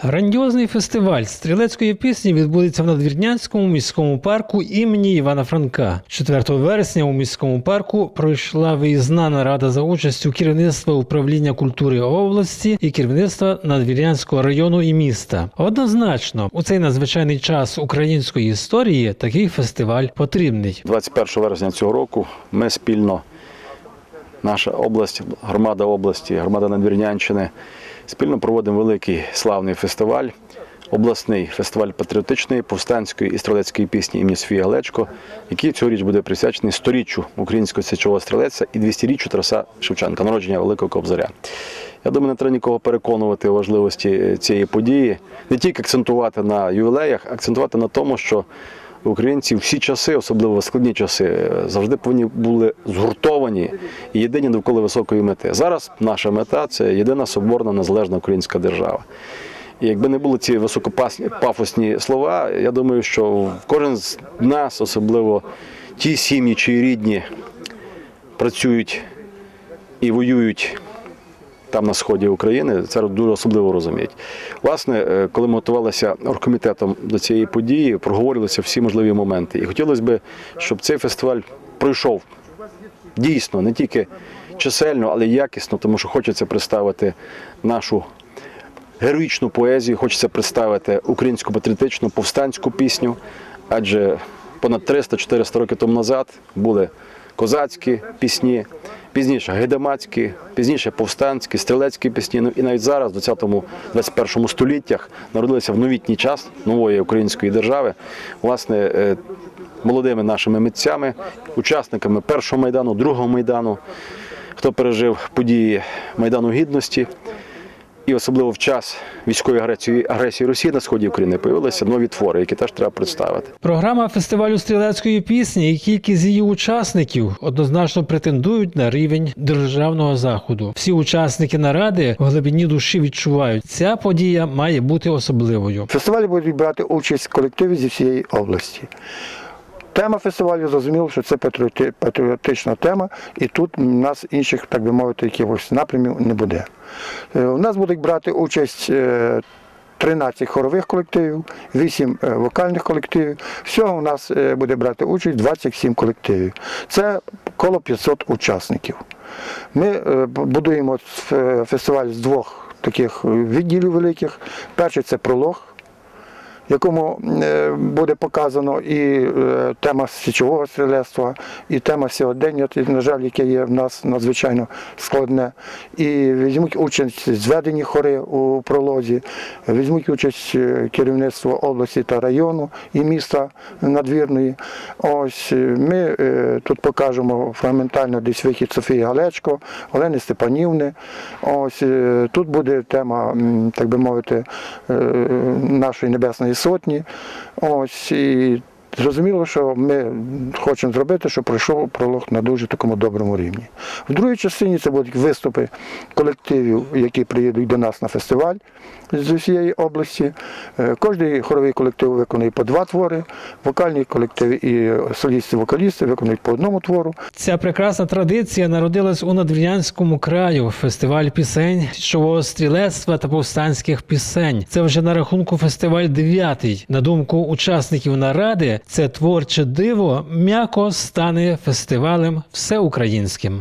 Грандіозний фестиваль стрілецької пісні відбудеться в надвірнянському міському парку імені Івана Франка. 4 вересня у міському парку пройшла виїзна нарада за участю керівництва управління культури області і керівництва надвірнянського району і міста. Однозначно, у цей надзвичайний час української історії такий фестиваль потрібний. 21 вересня цього року ми спільно, наша область, громада області, громада Надвірнянщини, спільно проводимо великий славний фестиваль, обласний фестиваль патріотичної, повстанської і стрілецької пісні імені Софії Галечко, який цьогоріч буде присвячений сторіччю українського січового стрілеця і 200-річчю Тараса Шевченка, народження Великого Кобзаря. Я думаю, не треба нікого переконувати важливості е, цієї події, не тільки акцентувати на ювілеях, а акцентувати на тому, що українці всі часи, особливо складні часи, е, завжди повинні були згуртовані і єдині довкола високої мети. Зараз наша мета це єдина соборна незалежна українська держава. І якби не були ці високопасні пафосні слова, я думаю, що кожен з нас, особливо ті сім'ї, чиї рідні працюють і воюють там на сході України, це дуже особливо розуміють. Власне, е, коли ми готувалися оргкомітетом до цієї події, проговорилися всі можливі моменти. І хотілося б, щоб цей фестиваль пройшов дійсно не тільки чисельно, але й якісно, тому що хочеться представити нашу героїчну поезію, хочеться представити українську патріотичну повстанську пісню, адже понад 300-400 років тому назад були козацькі пісні, пізніше гайдамацькі, пізніше повстанські, стрілецькі пісні. Ну і навіть зараз, в 20-21 століттях, народилися в новітній час нової української держави, власне, е, молодими нашими митцями, учасниками першого майдану, другого майдану, хто пережив події Майдану Гідності. І особливо в час військової агресії, агресії Росії на сході України появилися нові твори, які теж треба представити. Програма фестивалю стрілецької пісні і кількість її учасників однозначно претендують на рівень державного заходу. Всі учасники наради в глибині душі відчувають, ця подія має бути особливою. Фестивалі будуть брати участь колективи зі всієї області. Тема фестивалю зрозуміло, що це патріотична тема, і тут у нас інших, так би мовити, якихось напрямів не буде. Е, У нас будуть брати участь е, 13 хорових колективів, 8 е, вокальних колективів. Всього у нас е, буде брати участь 27 колективів. Це коло 500 учасників. Ми е, будуємо фестиваль з двох таких відділів великих. Перший це пролог якому е, буде показано і е, тема січового стрілецтва, і тема сьогодення, на жаль, яке є в нас надзвичайно складне. І візьмуть участь зведені хори у пролозі, візьмуть участь е, керівництво області та району і міста надвірної. Ось ми тут покажемо фрагментально десь вихід Софії Галечко, Олени Степанівни. Ось тут буде тема, так би мовити, нашої небесної сотні. Ось і зрозуміло, що ми хочемо зробити, щоб пройшов пролог на дуже такому доброму рівні. В другій частині це будуть виступи колективів, які приїдуть до нас на фестиваль з усієї області. Е, Кожний хоровий колектив виконує по два твори, вокальні колективи і солісти-вокалісти виконують по одному твору. Ця прекрасна традиція народилась у надвірнянському краю. Фестиваль пісень, січового стрілецтва та повстанських пісень. Це вже на рахунку фестиваль дев'ятий. На думку учасників наради, це творче диво м'яко стане фестивалем всеукраїнським.